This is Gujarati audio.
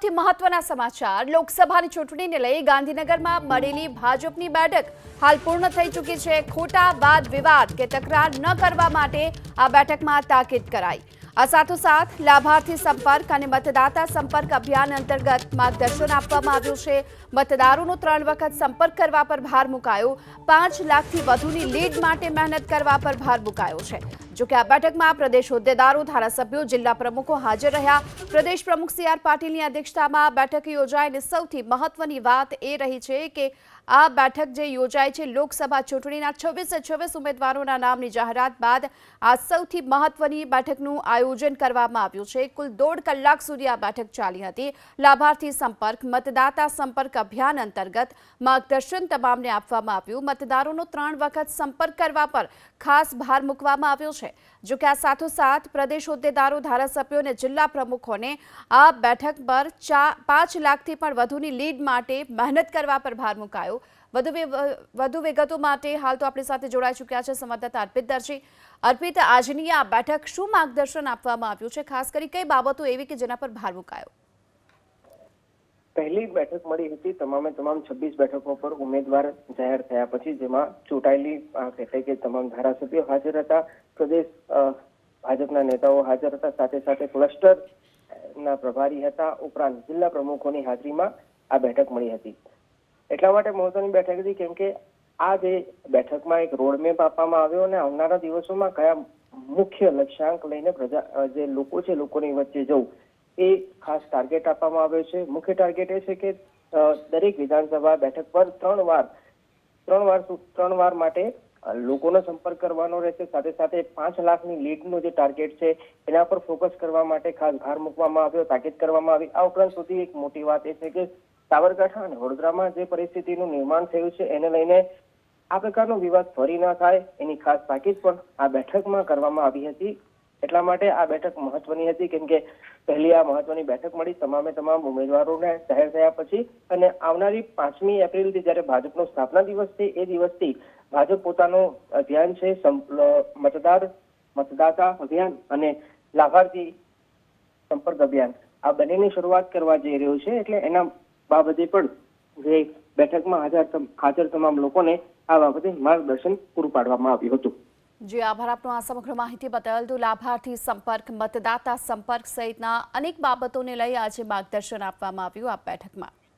સૌથી મહત્વના સમાચાર. લોકસભાની ચૂંટણીને લઈ ગાંધીનગરમાં મળેલી ભાજપની બેઠક હાલ પૂર્ણ થઈ ચૂકી છે. ખોટા વાદ વિવાદ કે તકરાર ન કરવા માટે આ બેઠકમાં તાકીદ કરાઈ. આ સાથોસાથ લાભાર્થી સંપર્ક અને મતદાતા સંપર્ક અભિયાન અંતર્ગત માર્ગદર્શન આપવામાં આવ્યું છે. મતદારોનો ત્રણ વખત સંપર્ક કરવા પર ભાર મુકાયો. પાંચ લાખથી વધુની લીડ માટે મહેનત કરવા પર ભાર મુકાયો છે. જોકે આ બેઠકમાં પ્રદેશ હોદ્દેદારો, ધારાસભ્યો, જિલ્લા પ્રમુખો હાજર રહ્યા. પ્રદેશ પ્રમુખ સી આર પાટીલની અધ્યક્ષતામાં બેઠક યોજાઈ અને સૌથી મહત્વની વાત એ રહી છે કે આ બેઠક જે યોજાય છે લોકસભા ચૂંટણીના છવ્વીસે છવ્વીસ ઉમેદવારોના નામની જાહેરાત બાદ આ સૌથી મહત્વની બેઠકનું આયોજન કરવામાં આવ્યું છે. કુલ દોઢ કલાક સુધી આ બેઠક ચાલી હતી. લાભાર્થી સંપર્ક, મતદાતા સંપર્ક અભિયાન અંતર્ગત માર્ગદર્શન તમામને આપવામાં આવ્યું. મતદારોનો ત્રણ વખત સંપર્ક કરવા પર ખાસ ભાર મૂકવામાં આવ્યો છે. જો કે આ સાથોસાથ પ્રદેશ હોદ્દેદારો, ધારાસભ્યો અને જિલ્લા પ્રમુખોને આ બેઠક પર ચા પાંચ લાખથી પણ વધુની લીડ માટે મહેનત કરવા પર ભાર મુકાયો. વધુ વધુ વિગતો માટે હાલ તો આપણી સાથે જોડાઈ ચૂક્યા છે સંવાદદાતા અર્પિત દર્શી અર્પિત, આજની આ બેઠક શું માર્ગદર્શન આપવામાં આવ્યું છે? ખાસ કરી કઈ બાબતો એવી કે જેના પર ભાર મુકાયો? પહેલી બેઠક મળી હતી તમામે તમામ છવ્વીસ બેઠકો પર ઉમેદવાર જાહેર થયા પછી જેમાં ચૂંટાયેલી કે તમામ ધારાસભ્યો હાજર હતા. પ્રદેશ ભાજપના નેતાઓ હાજર હતા. સાથે સાથે ક્લસ્ટર ના પ્રભારી હતા. ઉપરાંત જિલ્લા પ્રમુખોની હાજરીમાં આ બેઠક મળી હતી. એટલા માટે મહત્વની બેઠક હતી કેમ કે આ જે બેઠકમાં એક રોડમેપ આપવામાં આવ્યો અને આવનારા દિવસોમાં કયા મુખ્ય લક્ષ્યાંક લઈને પ્રજા જે લોકો છે, લોકોની વચ્ચે જવું એ ખાસ ટાર્ગેટ આપવામાં આવ્યો છે. મુખ્ય ટાર્ગેટ એ છે કે દરેક વિધાનસભા બેઠક પર ત્રણ વાર ત્રણ વાર ત્રણ વાર માટે લોકોનો સંપર્ક કરવાનો રહેશે. સાથે સાથે પાંચ લાખની લીડનો જે ટાર્ગેટ છે, એના પર ફોકસ કરવા માટે ખાસ ભાર મૂકવામાં આવ્યો, તાકીદ કરવામાં આવી. આ ઉપરાંત સુધી એક મોટી વાત એ છે કે, સાબરકાંઠા અને વડોદરામાં જે પરિસ્થિતિનું નિર્માણ થયું છે, એને લઈને આ પ્રકારનો વિવાદ ફરી ના થાય. એની ખાસ તાકીદ પણ આ બેઠકમાં કરવામાં આવી હતી. એટલા માટે આ બેઠક મહત્વની હતી, કેમ કે પહેલી આ મહત્વની બેઠક મળી તમામે તમામ ઉમેદવારોને જાહેર થયા પછી અને આવનારી પાંચમી એપ્રિલથી જ્યારે ભાજપનો સ્થાપના દિવસ છે, એ દિવસથી ભાજપ પોતાનું અભિયાન છે મતદાર, મતદાતા અભિયાન અને લાભાર્થી સંપર્ક અભિયાન. આ બંનેની શરૂઆત કરવા જઈ રહ્યું છે, એટલે એના બાબતે પણ જે બેઠકમાં હાજર હાજર તમામ લોકોને આ બાબતે માર્ગદર્શન પૂરું પાડવામાં આવ્યું હતું. જે આભાર આપનો આ સમગ્ર માહિતી બદલ તો લાભાર્થી સંપર્ક, મતદાતા સંપર્ક સહિતના અનેક બાબતોને લઈ આજે માર્ગદર્શન આપવામાં આવ્યું આ બેઠકમાં.